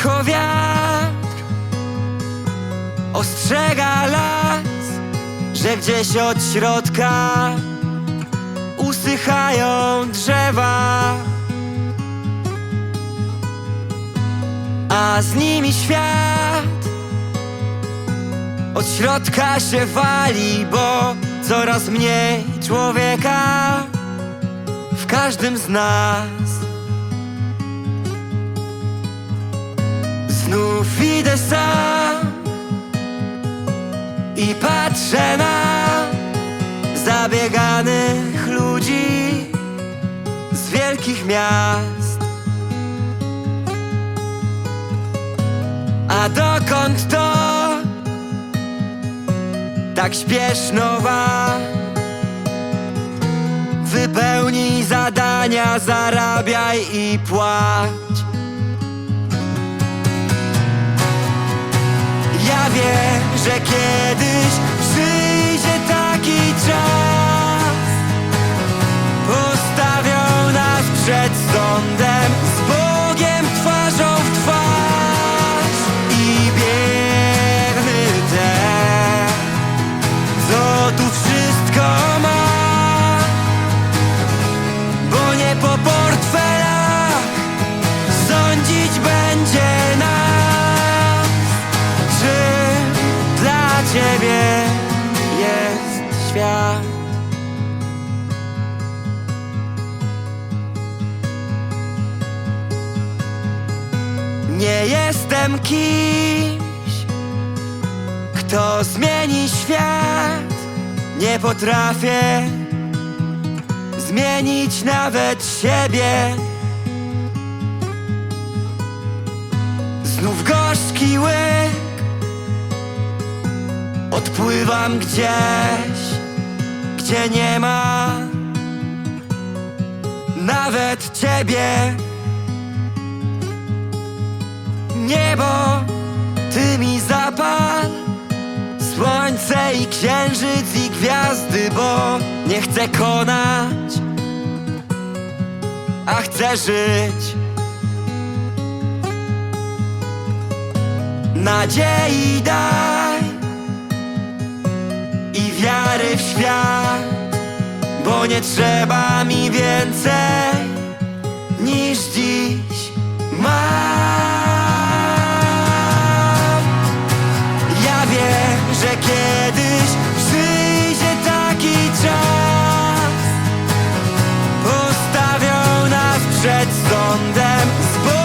Cicho wiatr ostrzega las, że gdzieś od środka usychają drzewa, a z nimi świat od środka się wali, bo coraz mniej człowieka w każdym z nas. Znów idę sam i patrzę na zabieganych ludzi z wielkich miast. A dokąd to tak śpieszno wam? Wypełnij zadania, zarabiaj i płać. é Nie jestem kimś, kto zmieni świat. Nie potrafię zmienić nawet siebie. Znów gorzki łyk Odpływam gdzieś, gdzie nie ma Nawet ciebie Niebo, ty mi zapal Słońce i księżyc i gwiazdy Bo nie chcę konać A chcę żyć Nadziei daj i wiary w świat, bo nie trzeba mi więcej niż dziś mam. on them.